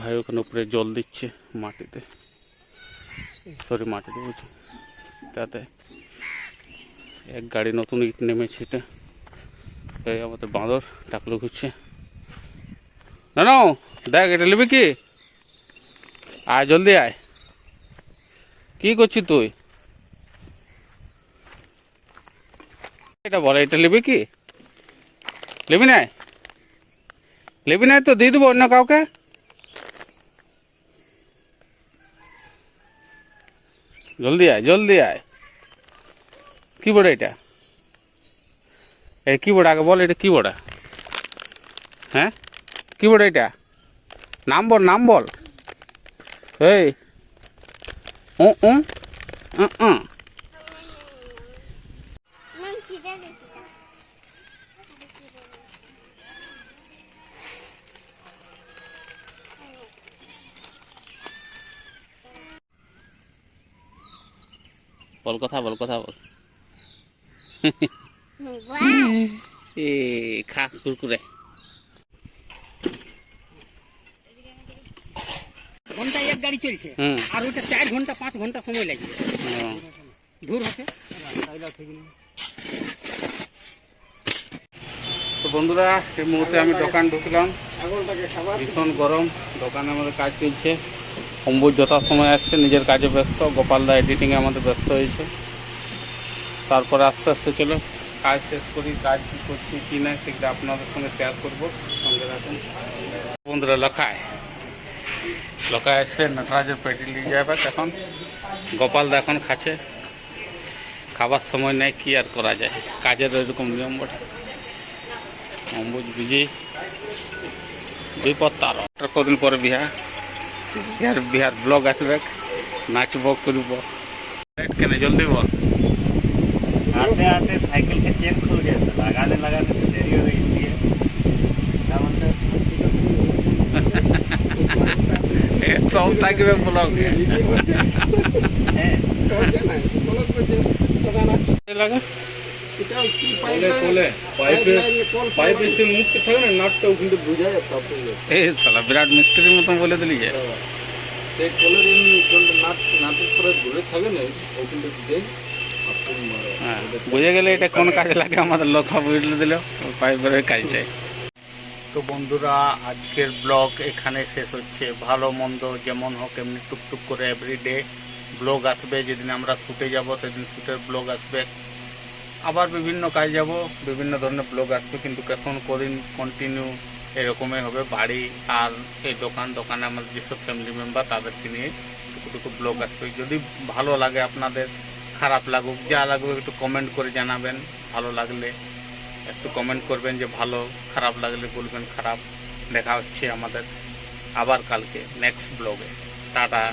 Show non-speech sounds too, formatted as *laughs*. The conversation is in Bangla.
ভাই ওখানে উপরে জল দিচ্ছে মাটিতে। সরি মাটিতে বলছি। তাতে এক গাড়ি নতুন ইট নেমেছে এটা। আমাদের বাঁদর টাকলো ঘুরছে। না না দেখ, এটা নেবে কি? আয়, জলদি আয়। কি করছিস তুই? এটা বলে, এটা নেবে কি? নেবি না নেবি না তো, দিয়ে দেবো অন্য কাউকে? জলদি আয় জলদি আয়। কি বোর্ড এটা। এ কি বোর্ড আগে বল, এটা কি বোর্ড হ্যাঁ? কি বোর্ড এটা। নাম বল নাম বল। এই। ও ও বল কথা বল কথা বল। এ খা কুরকুরে। ঘন্টায় এক গাড়ি চলছে। আর ওইটা চার ঘণ্টা পাঁচ ঘণ্টা সময় লাগবে। দূর হচ্ছে তো বন্ধুরা এই মুহূর্তে আমি দোকান ঢুকলাম। ভীষণ গরম দোকানে আমাদের কাজ চলছে। অম্বুজ যথার সময় আসছে, নিজের কাজে ব্যস্ত। গোপালদা এডিটিংয়ে আমাদের ব্যস্ত হয়েছে। তারপরে আস্তে আস্তে চলো, কাজ শেষ করি, কাজ কী করছি, কী না সেগুলো আপনাদের সঙ্গে শেয়ার করব। সঙ্গে রাখুন বন্ধুরা, লখায়। লখায় এসছে, নটরাজের পেটি নিয়ে যাবে এখন। গোপালদা এখন খাচ্ছে। খাবার সময় নেই, কি আর করা যায়? কাজের এরকম নিয়ম বটে। অম্বুজ বিজি বিপদ তার কদিন পরে বিহা? বিহার বিহার ব্লগ আসবে নাচব করব কেন জলদি বল आते आते साइकिल का चेन खुल गया था लगाने लगाने से देरी हो गई इसलिए क्या बोलते हैं *laughs* সব *laughs* हैं? লাগা পাইপ এসে মুখতে থাকে না নাটটাও কিন্তু বোঝা যায় তারপরে এই সালা বিরাট মিস্ত্রির মতন বলে দিলি যে সেই কলের নাট নাটের পরে ধরে থাকে না দেখ আপনি হ্যাঁ বুঝে গেলে এটা কোন কাজে লাগে? আমাদের লোক বুঝলে দিল পাইপের কাজটাই। তো বন্ধুরা আজকের ব্লগ এখানে শেষ হচ্ছে। ভালো মন্দ যেমন হোক এমনি টুকটুক করে এভরিডে ব্লগ আসবে। যেদিন আমরা শুটে যাব সেদিন শুটের ব্লগ আসবে। আবার বিভিন্ন কাজ যাব, বিভিন্ন ধরনের ব্লগ আসবে, কিন্তু এখন কদিন কন্টিনিউ এরকমই হবে। বাড়ি আর এই দোকান, দোকানে আমাদের যেসব ফ্যামিলি মেম্বার তাদেরকে নিয়ে টুকু টুকু ব্লগ আসবে। যদি ভালো লাগে আপনাদের, খারাপ লাগুক, যা লাগুক, একটু কমেন্ট করে জানাবেন। ভালো লাগলে একটু কমেন্ট করবেন যে ভালো, খারাপ লাগলে বলবেন খারাপ। দেখা হচ্ছে আমাদের আবার কালকে নেক্সট ব্লগে টাটা।